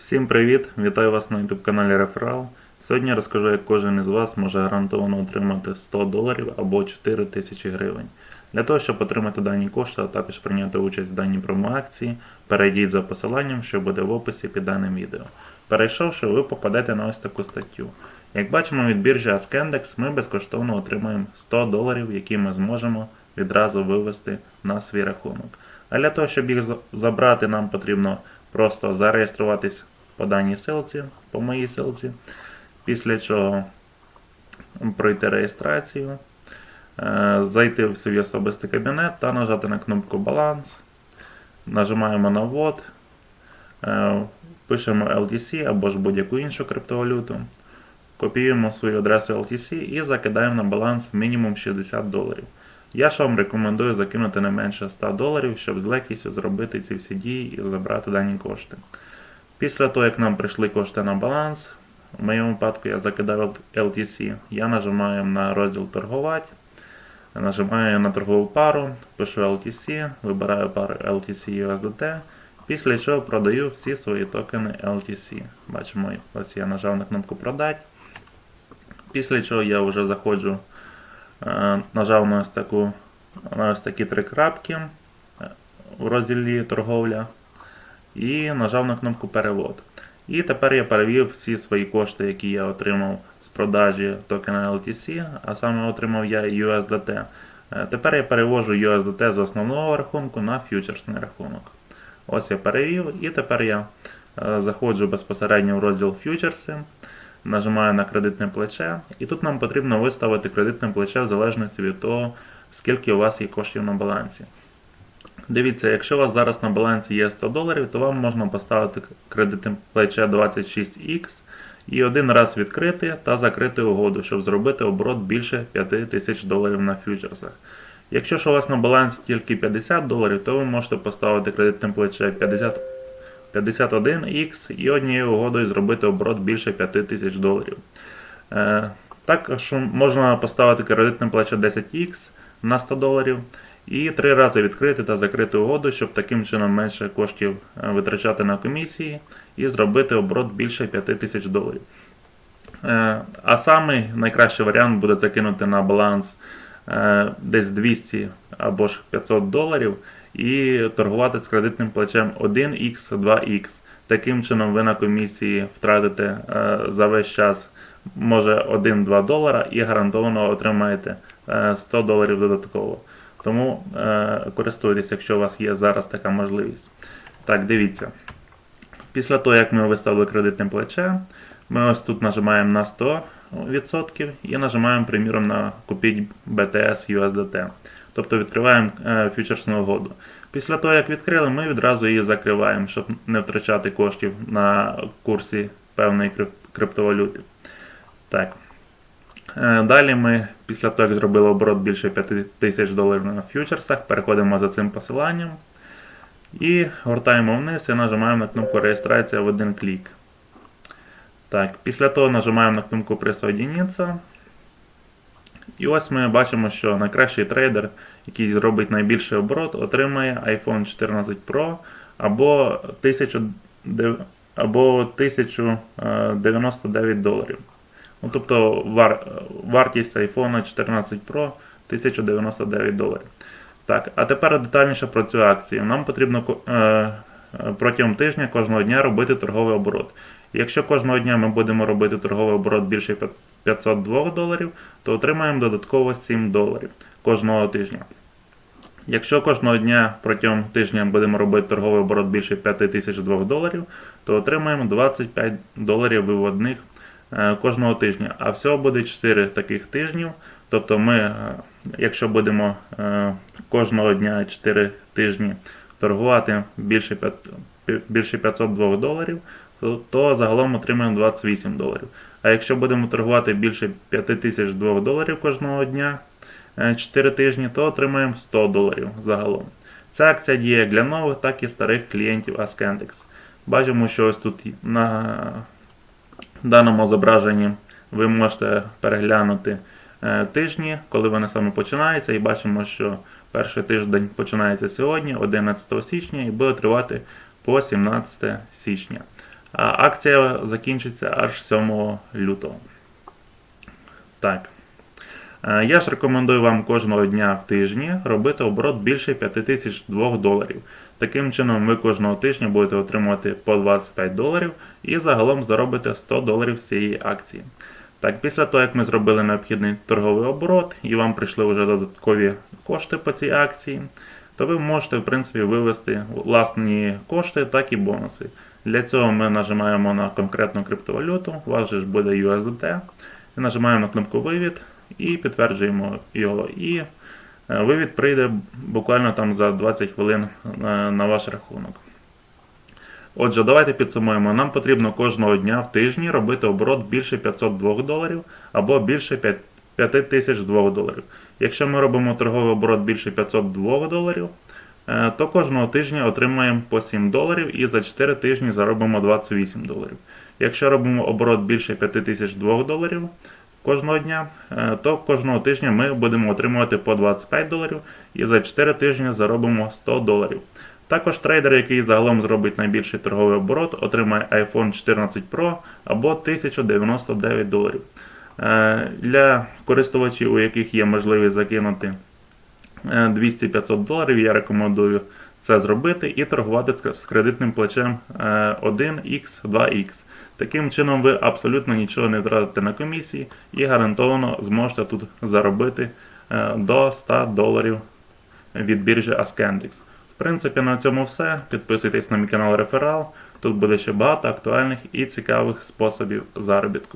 Всім привіт! Вітаю вас на YouTube каналі Реферал. Сьогодні розкажу, як кожен із вас може гарантовано отримати 100 доларів або 4 тисячі гривень. Для того, щоб отримати дані кошти, а також прийняти участь в даній промоакції, перейдіть за посиланням, що буде в описі під даним відео. Перейшовши, ви попадете на ось таку статтю. Як бачимо від біржі Askendex, ми безкоштовно отримаємо 100 доларів, які ми зможемо відразу вивести на свій рахунок. А для того, щоб їх забрати, нам потрібно просто зареєструватись по даній ссылці, по моїй ссылці, після чого пройти реєстрацію, е, зайти в свій особистий кабінет та нажати на кнопку Баланс. Нажимаємо на ввод, е, пишемо LTC або ж будь-яку іншу криптовалюту. Копіюємо свою адресу LTC і закидаємо на баланс мінімум 60 доларів. Я ж вам рекомендую закинути не менше 100 доларів, щоб з легкістю зробити ці всі дії і забрати дані кошти. Після того, як нам прийшли кошти на баланс, в моєму випадку я закидав LTC, я нажимаю на розділ торгувати, нажимаю на торгову пару, пишу LTC, вибираю пару LTC USDT, після чого продаю всі свої токени LTC. Бачимо, ось я нажав на кнопку продати. Після чого я вже заходжу Е, нажав на ось, таку, на ось такі три крапки в розділі торговля і нажав на кнопку перевод. І тепер я перевів всі свої кошти, які я отримав з продажі токена LTC, а саме отримав я USDT. Е, Тепер я перевожу USDT з основного рахунку на фьючерсний рахунок. Ось я перевів, і тепер я е, заходжу безпосередньо в розділ фьючерси. Нажимаю на кредитне плече, і тут нам потрібно виставити кредитне плече в залежності від того, скільки у вас є коштів на балансі. Дивіться, якщо у вас зараз на балансі є 100 доларів, то вам можна поставити кредитне плече 26X і один раз відкрити та закрити угоду, щоб зробити оборот більше 5000 доларів на фьючерсах. Якщо ж у вас на балансі тільки 50 доларів, то ви можете поставити кредитне плече 50 51X і однією угодою зробити оборот більше 5000 доларів. Е, також можна поставити кредитне плече 10X на 100 доларів і три рази відкрити та закрити угоду, щоб таким чином менше коштів е, витрачати на комісії і зробити оборот більше 5000 доларів. Е, а самий найкращий варіант буде закинути на баланс е, десь 200 або ж 500 доларів і торгувати з кредитним плечем 1x, 2x. Таким чином ви на комісії втратите за весь час може 1-2 долара і гарантовано отримаєте е, 100 доларів додатково. Тому е, користуйтесь, якщо у вас є зараз така можливість. Так, дивіться. Після того, як ми виставили кредитне плече, ми ось тут нажимаємо на 100% і нажимаємо, приміром, на купіть BTS USDT. Тобто відкриваємо е, фьючерсну угоду. Після того, як відкрили, ми відразу її закриваємо, щоб не втрачати коштів на курсі певної крип- криптовалюти. Так. Е, Далі ми, після того, як зробили оборот більше 5 тисяч доларів на фьючерсах, переходимо за цим посиланням і гортаємо вниз і нажимаємо на кнопку реєстрація в один клік. Так, після того нажимаємо на кнопку присоединитися. І ось ми бачимо, що найкращий трейдер, який зробить найбільший оборот, отримає iPhone 14 Pro або 1000, дев- або 1099 доларів. Ну, тобто вар, вартість iPhone 14 Pro 1099 доларів. Так, а тепер детальніше про цю акцію. Нам потрібно е, е, протягом тижня кожного дня робити торговий оборот. Якщо кожного дня ми будемо робити торговий оборот більше 502 доларів, то отримаємо додатково 7 доларів кожного тижня. Якщо кожного дня протягом тижня будемо робити торговий оборот більше 5002 доларів, то отримаємо 25 доларів виводних кожного тижня. А всього буде 4 таких тижнів. Тобто ми, е, якщо будемо е, кожного дня 4 тижні торгувати більше, 5, більше 502 доларів, то, то загалом отримаємо 28 доларів. А якщо будемо торгувати більше 5002 доларів кожного дня 4 тижні, то отримаємо 100 доларів загалом. Ця акція діє як для нових, так і старих клієнтів Askendex. Бачимо, що ось тут на даному зображенні ви можете переглянути е, тижні, коли вони саме починаються, і бачимо, що перший тиждень починається сьогодні, 11 січня, і буде тривати по 17 січня. А акція закінчиться аж 7 лютого. Так. Е, Я ж рекомендую вам кожного дня в тижні робити оборот більше 5002 доларів. Таким чином, ви кожного тижня будете отримувати по 25 доларів і загалом заробите 100 доларів з цієї акції. Так, після того, як ми зробили необхідний торговий оборот і вам прийшли вже додаткові кошти по цій акції, то ви можете в принципі вивести власні кошти, так і бонуси. Для цього ми нажимаємо на конкретну криптовалюту, у вас же ж буде USDT, нажимаємо на кнопку вивід і підтверджуємо його. І вивід прийде буквально там за 20 хвилин е, на ваш рахунок. Отже, давайте підсумуємо. Нам потрібно кожного дня в тижні робити оборот більше 502 доларів або більше 5 5002 доларів. Якщо ми робимо торговий оборот більше 502 доларів, е, то кожного тижня отримаємо по 7 доларів і за 4 тижні заробимо 28 доларів. Якщо робимо оборот більше 5002 доларів кожного дня, е, то кожного тижня ми будемо отримувати по 25 доларів і за 4 тижні заробимо 100 доларів. Також трейдер, який загалом зробить найбільший торговий оборот, отримає iPhone 14 Pro або 1099 доларів. Е, Для користувачів, у яких є можливість закинути е, 200-500 доларів, я рекомендую це зробити і торгувати з кредитним плечем е, 1x, 2x. Таким чином ви абсолютно нічого не тратите на комісії і гарантовано зможете тут заробити е, до 100 доларів від біржі Askendix. В принципі, на цьому все. Підписуйтесь на мій канал Реферал. Тут буде ще багато актуальних і цікавих способів заробітку.